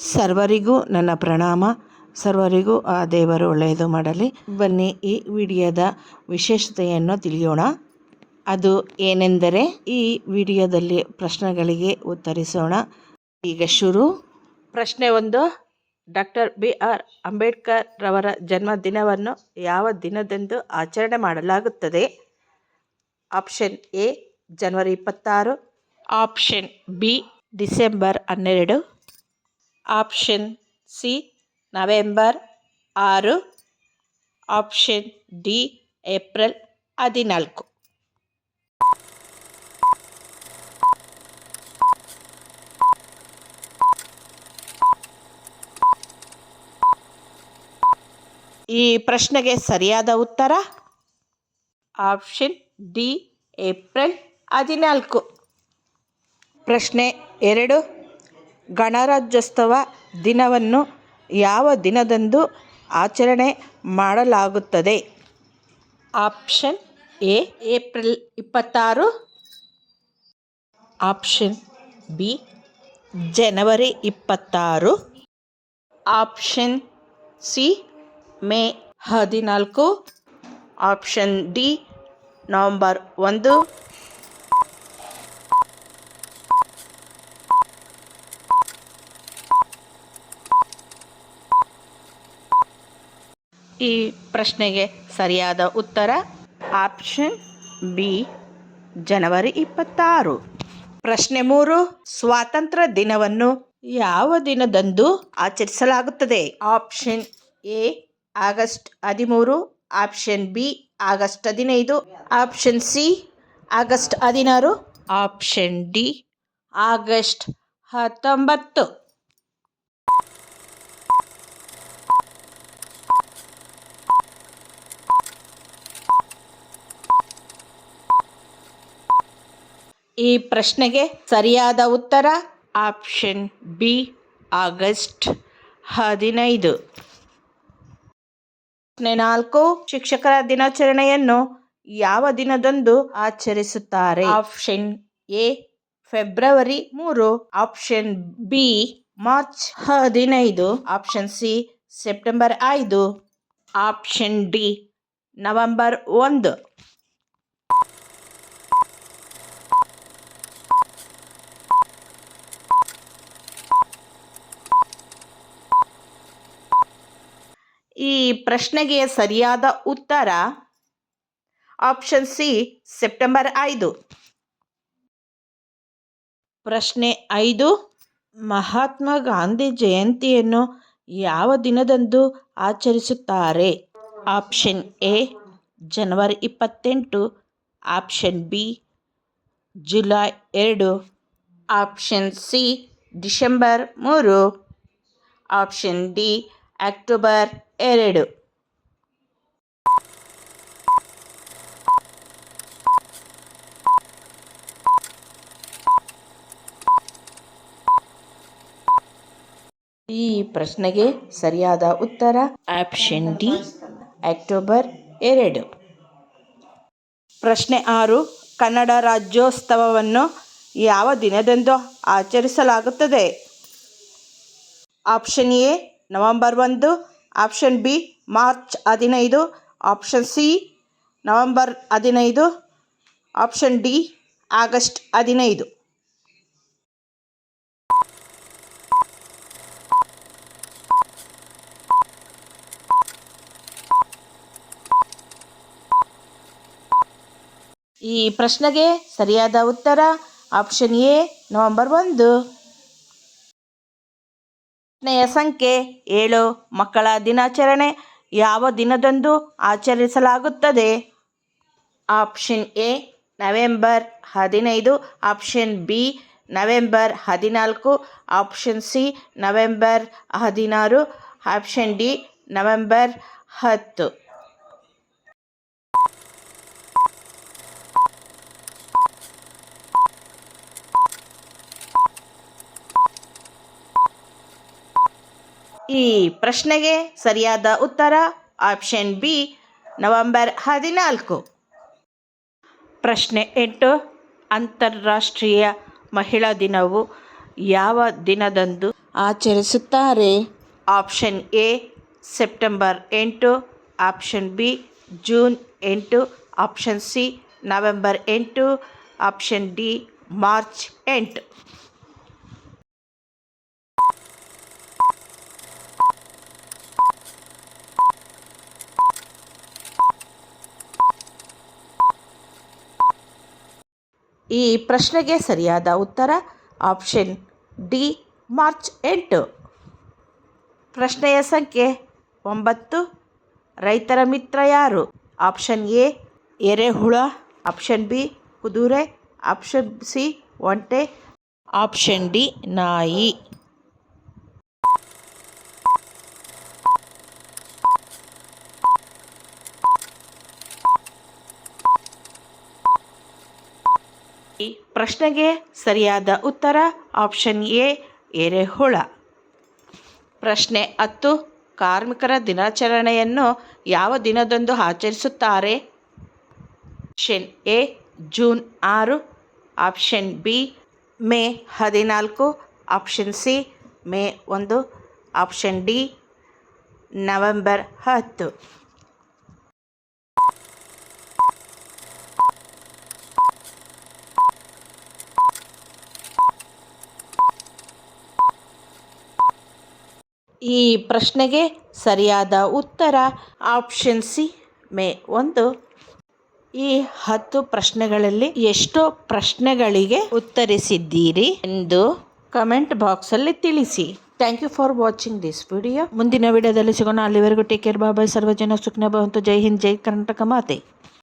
ಸರ್ವರಿಗೂ ನನ್ನ ಪ್ರಣಾಮ. ಸರ್ವರಿಗೂ ಆ ದೇವರು ಒಳ್ಳೆಯದು ಮಾಡಲಿ. ಬನ್ನಿ ಈ ವಿಡಿಯೋದ ವಿಶೇಷತೆಯನ್ನು ತಿಳಿಯೋಣ. ಅದು ಏನೆಂದರೆ ಈ ವಿಡಿಯೋದಲ್ಲಿ ಪ್ರಶ್ನೆಗಳಿಗೆ ಉತ್ತರಿಸೋಣ. ಈಗ ಶುರು. ಪ್ರಶ್ನೆ ಒಂದು, ಡಾಕ್ಟರ್ ಬಿ ಆರ್ ಅಂಬೇಡ್ಕರ್ ರವರ ಜನ್ಮದಿನವನ್ನು ಯಾವ ದಿನದಂದು ಆಚರಣೆ ಮಾಡಲಾಗುತ್ತದೆ? ಆಪ್ಷನ್ ಎ, ಜನವರಿ ಇಪ್ಪತ್ತಾರು. ಆಪ್ಷನ್ ಬಿ, ಡಿಸೆಂಬರ್ ಹನ್ನೆರಡು. ಆಪ್ಷನ್ ಸಿ ನವೆಂಬರ್ ಆರು ಆಪ್ಷನ್ ಡಿ ಏಪ್ರಿಲ್ ಹದಿನಾಲ್ಕು ಈ ಪ್ರಶ್ನೆಗೆ ಸರಿಯಾದ ಉತ್ತರ? ಆಪ್ಷನ್ ಡಿ ಏಪ್ರಿಲ್ ಹದಿನಾಲ್ಕು ಪ್ರಶ್ನೆ ಎರಡು. ಗಣರಾಜ್ಯೋತ್ಸವ ದಿನವನ್ನು ಯಾವ ದಿನದಂದು ಆಚರಣೆ ಮಾಡಲಾಗುತ್ತದೆ? ಆಪ್ಷನ್ ಎ, ಏಪ್ರಿಲ್ ಇಪ್ಪತ್ತಾರು. ಆಪ್ಷನ್ ಬಿ, ಜನವರಿ ಇಪ್ಪತ್ತಾರು. ಆಪ್ಷನ್ ಸಿ, ಮೇ ಹದಿನಾಲ್ಕು. ಆಪ್ಷನ್ ಡಿ, ನವಂಬರ್ ಒಂದು. ಈ ಪ್ರಶ್ನೆಗೆ ಸರಿಯಾದ ಉತ್ತರ ಆಪ್ಷನ್ ಬಿ, ಜನವರಿ ಇಪ್ಪತ್ತಾರು. ಪ್ರಶ್ನೆ ಮೂರು, ಸ್ವಾತಂತ್ರ್ಯ ದಿನವನ್ನು ಯಾವ ದಿನದಂದು ಆಚರಿಸಲಾಗುತ್ತದೆ? ಆಪ್ಷನ್ ಎ, ಆಗಸ್ಟ್ ಹದಿಮೂರು. ಆಪ್ಷನ್ ಬಿ, ಆಗಸ್ಟ್ ಹದಿನೈದು. ಆಪ್ಷನ್ ಸಿ, ಆಗಸ್ಟ್ ಹದಿನಾರು. ಆಪ್ಷನ್ ಡಿ, ಆಗಸ್ಟ್ ಹತ್ತೊಂಬತ್ತು. ಈ ಪ್ರಶ್ನೆಗೆ ಸರಿಯಾದ ಉತ್ತರ? ಆಪ್ಷನ್ ಬಿ, ಆಗಸ್ಟ್ ಹದಿನೈದು. ನಾಲ್ಕು, ಶಿಕ್ಷಕರ ದಿನಾಚರಣೆಯನ್ನು ಯಾವ ದಿನದಂದು ಆಚರಿಸುತ್ತಾರೆ? ಆಪ್ಷನ್ ಎ, ಫೆಬ್ರವರಿ ಮೂರು. ಆಪ್ಷನ್ ಬಿ, ಮಾರ್ಚ್ ಹದಿನೈದು. ಆಪ್ಷನ್ ಸಿ, ಸೆಪ್ಟೆಂಬರ್ ಐದು. ಆಪ್ಷನ್ ಡಿ, ನವೆಂಬರ್ ಒಂದು. ಈ ಪ್ರಶ್ನೆಗೆ ಸರಿಯಾದ ಉತ್ತರ ಆಪ್ಷನ್ ಸಿ ಸೆಪ್ಟೆಂಬರ್ ಐದು. ಪ್ರಶ್ನೆ ಐದು, ಮಹಾತ್ಮ ಗಾಂಧಿ ಜಯಂತಿಯನ್ನು ಯಾವ ದಿನದಂದು ಆಚರಿಸುತ್ತಾರೆ? ಆಪ್ಷನ್ ಎ ಜನವರಿ ಇಪ್ಪತ್ತೆಂಟು. ಆಪ್ಷನ್ ಬಿ ಜುಲೈ ಎರಡು. ಆಪ್ಷನ್ ಸಿ ಡಿಸೆಂಬರ್ ಮೂರು. ಆಪ್ಷನ್ ಡಿ ಅಕ್ಟೋಬರ್ ಎರಡು. ಈ ಪ್ರಶ್ನೆಗೆ ಸರಿಯಾದ ಉತ್ತರ ಆಪ್ಷನ್ ಡಿ, ಅಕ್ಟೋಬರ್ ಎರಡು. ಪ್ರಶ್ನೆ ಆರು, ಕನ್ನಡ ರಾಜ್ಯೋತ್ಸವವನ್ನು ಯಾವ ದಿನದಂದು ಆಚರಿಸಲಾಗುತ್ತದೆ? ಆಪ್ಷನ್ ಎ, ನವೆಂಬರ್ ಒಂದು ಆಪ್ಷನ್ ಬಿ, ಮಾರ್ಚ್ ಹದಿನೈದು. ಆಪ್ಷನ್ ಸಿ, ನವೆಂಬರ್ ಹದಿನೈದು. ಆಪ್ಷನ್ ಡಿ, ಆಗಸ್ಟ್ ಹದಿನೈದು. ಈ ಪ್ರಶ್ನೆಗೆ ಸರಿಯಾದ ಉತ್ತರ ಆಪ್ಷನ್ ಎ, ನವೆಂಬರ್ ಒಂದು. ಪ್ರಶ್ನೆಯ ಸಂಖ್ಯೆ ಏಳು. ಮಕ್ಕಳ ದಿನಾಚರಣೆ ಯಾವ ದಿನದಂದು ಆಚರಿಸಲಾಗುತ್ತದೆ? ಆಪ್ಷನ್ ಎ, ನವೆಂಬರ್ ಹದಿನೈದು. ಆಪ್ಷನ್ ಬಿ, ನವೆಂಬರ್ ಹದಿನಾಲ್ಕು. ಆಪ್ಷನ್ ಸಿ, ನವೆಂಬರ್ ಹದಿನಾರು. ಆಪ್ಷನ್ ಡಿ, ನವೆಂಬರ್ ಹತ್ತು. ಈ ಪ್ರಶ್ನೆಗೆ ಸರಿಯಾದ ಉತ್ತರ ಆಪ್ಷನ್ ಬಿ ನವೆಂಬರ್ ಹದಿನಾಲ್ಕು. ಪ್ರಶ್ನೆ ಎಂಟು, ಅಂತಾರಾಷ್ಟ್ರೀಯ ಮಹಿಳಾ ದಿನವು ಯಾವ ದಿನದಂದು ಆಚರಿಸುತ್ತಾರೆ? ಆಪ್ಷನ್ ಎ ಸೆಪ್ಟೆಂಬರ್ ಎಂಟು ಆಪ್ಷನ್ ಬಿ ಜೂನ್ ಎಂಟು ಆಪ್ಷನ್ ಸಿ ನವೆಂಬರ್ ಎಂಟು ಆಪ್ಷನ್ ಡಿ ಮಾರ್ಚ್ ಎಂಟು. ಈ ಪ್ರಶ್ನೆಗೆ ಸರಿಯಾದ ಉತ್ತರ ಆಪ್ಷನ್ ಡಿ, ಮಾರ್ಚ್ ಎಂಟು. ಪ್ರಶ್ನೆಯ ಸಂಖ್ಯೆ ಒಂಬತ್ತು. ರೈತರ ಮಿತ್ರ ಯಾರು? ಆಪ್ಷನ್ ಎ, ಎರೆಹುಳ. ಆಪ್ಷನ್ ಬಿ, ಕುದುರೆ. ಆಪ್ಷನ್ ಸಿ, ಒಂಟೆ. ಆಪ್ಷನ್ ಡಿ, ನಾಯಿ. ಈ ಪ್ರಶ್ನೆಗೆ ಸರಿಯಾದ ಉತ್ತರ ಆಪ್ಷನ್ ಎ, ಎರೆಹುಳ. ಪ್ರಶ್ನೆ ಹತ್ತು, ಕಾರ್ಮಿಕರ ದಿನಾಚರಣೆಯನ್ನು ಯಾವ ದಿನದಂದು ಆಚರಿಸುತ್ತಾರೆ? ಆಪ್ಷನ್ ಎ, ಜೂನ್ ಆರು. ಆಪ್ಷನ್ ಬಿ, ಮೇ ಹದಿನಾಲ್ಕು. ಆಪ್ಷನ್ ಸಿ, ಮೇ ಒಂದು. ಆಪ್ಷನ್ ಡಿ, ನವೆಂಬರ್ ಹತ್ತು. ಈ ಪ್ರಶ್ನೆಗೆ ಸರಿಯಾದ ಉತ್ತರ ಆಪ್ಷನ್ ಸಿ ಮೇ ಒಂದು. ಈ ಹತ್ತು ಪ್ರಶ್ನೆಗಳಲ್ಲಿ ಎಷ್ಟೋ ಪ್ರಶ್ನೆಗಳಿಗೆ ಉತ್ತರಿಸಿದ್ದೀರಿ ಎಂದು ಕಮೆಂಟ್ ಬಾಕ್ಸಲ್ಲಿ ತಿಳಿಸಿ. Thank you for watching this video ಮುಂದಿನ ವಿಡಿಯೋದಲ್ಲಿ ಸಿಗೋಣ. ಅಲ್ಲಿವರೆಗೂ ಟೇಕ್ ಕೇರ್ ಬಾಬಾಯ್ ಸರ್ವಜನ ಸುಖನ ಬಂತು ಜೈ ಹಿಂದ್. ಜೈ ಕರ್ನಾಟಕ ಮಾತೆ.